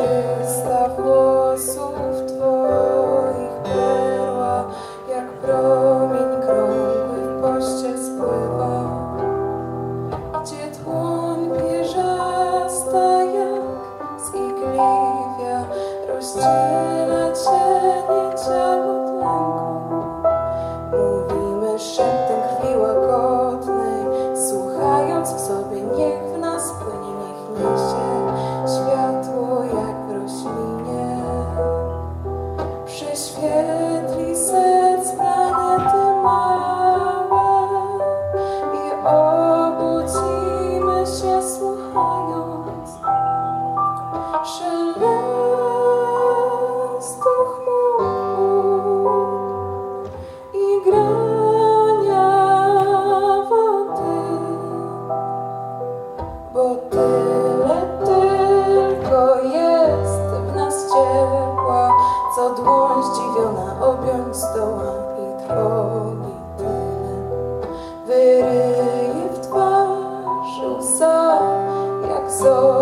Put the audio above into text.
чиста в лосу в твою. objąć zdoła i trwogi tyle. Wyryje w twarzy łza, jak zor.